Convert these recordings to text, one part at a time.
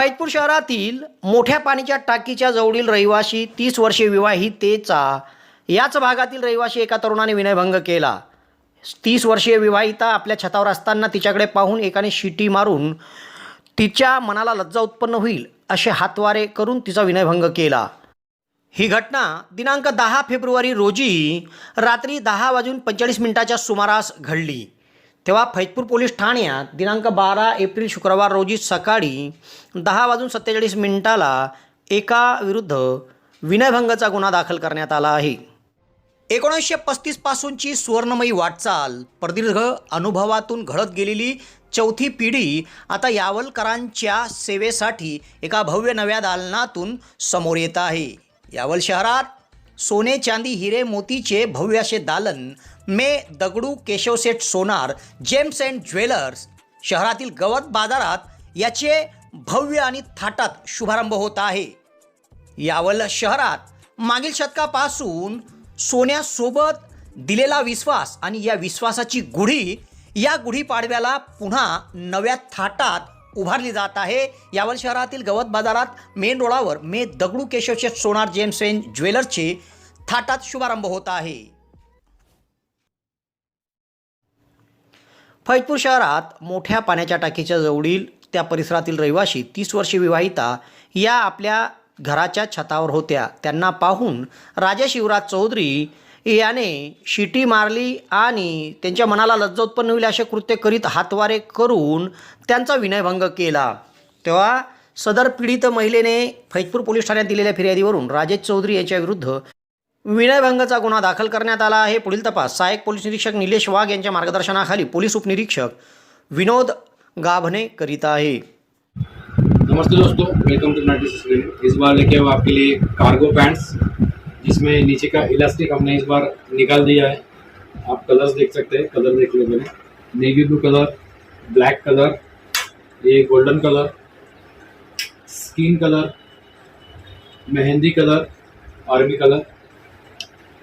फैजपूर शहरातील मोठ्या पाणीच्या टाकीच्या जवळील रहिवाशी तीस वर्षे विवाहितेचा याच भागातील रहिवाशी एका तरुणाने विनयभंग केला. तीस वर्षीय विवाहिता आपल्या छतावर असताना तिच्याकडे पाहून एकाने शिटी मारून तिच्या मनाला लज्जा उत्पन्न होईल असे हातवारे करून तिचा विनयभंग केला. ही घटना दिनांक दहा फेब्रुवारी रोजी रात्री दहा वाजून पंचेचाळीस मिनिटाच्या सुमारास घडली. तेव्हा फैजपूर पोलीस ठाण्यात दिनांक बारा एप्रिल शुक्रवार रोजी सकाळी दहा वाजून सत्तेचाळीस मिनिटाला एका विरुद्ध विनयभंगाचा गुन्हा दाखल करण्यात आला आहे. एकोणीसशे पस्तीसपासूनची सुवर्णमयी वाटचाल प्रदीर्घ अनुभवातून घडत गेलेली चौथी पिढी आता यावलकरांच्या सेवेसाठी एका भव्य नव्या दालनातून समोर येत आहे. यावल शहरात सोने चांदी हिरे मोतीचे भव्य असे दालन मे Dagdu Keshavsheth Sonar gems and jewellers शहरातील गवत बाजारात याचे भव्य आणि थाटात शुभारंभ होत आहे. यावल शहरात मागील शतकापासून सोन्यासोबत दिलेला विश्वास आणि या विश्वासाची गुढी या गुढीपाडव्याला पुन्हा नव्या थाटात उभारली जात आहे. यावल शहरातील गवत बाजारात मेन रोडावर मे दगडू केशवशेठ सोनार जेम्स एन ज्वेलर्सचे थाटात शुभारंभ होत आहे. फैजपूर शहरात मोठ्या पाण्याच्या टाकीच्या जवळील त्या परिसरातील रहिवाशी तीस वर्षे विवाहिता या आपल्या घराच्या छतावर होत्या. त्यांना पाहून राजा शिवराज चौधरी याने शिटी मारली आणि त्यांच्या मनाला लज्जा उत्पन्न होईल असे कृत्य करीत हातवारे करून त्यांचा विनयभंग केला. तेव्हा सदर पीडित महिलेने फैजपूर पोलीस ठाण्यात दिलेल्या फिर्यादीवरून राजेश चौधरी यांच्या विरुद्ध विनयभंगाचा गुन्हा दाखल करण्यात आला आहे. पुढील तपास. सहाय्यक पोलीस निरीक्षक निलेश वाघ यांच्या मार्गदर्शनाखाली पोलीस उपनिरीक्षक विनोद गाभणे करीत आहे. नमस्ते दोस्तों. वेलकम टू नाइटी इस बार लेके हुआ आपके लिए कार्गो पैंट्स जिसमें नीचे का इलास्टिक हमने इस बार निकाल दिया है। आप कलर्स देख सकते हैं। कलर देख लो मैंने। Navy blue colour black colour ये golden colour skin colour mehndi colour army colour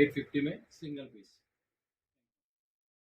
eight fifty में सिंगल पीस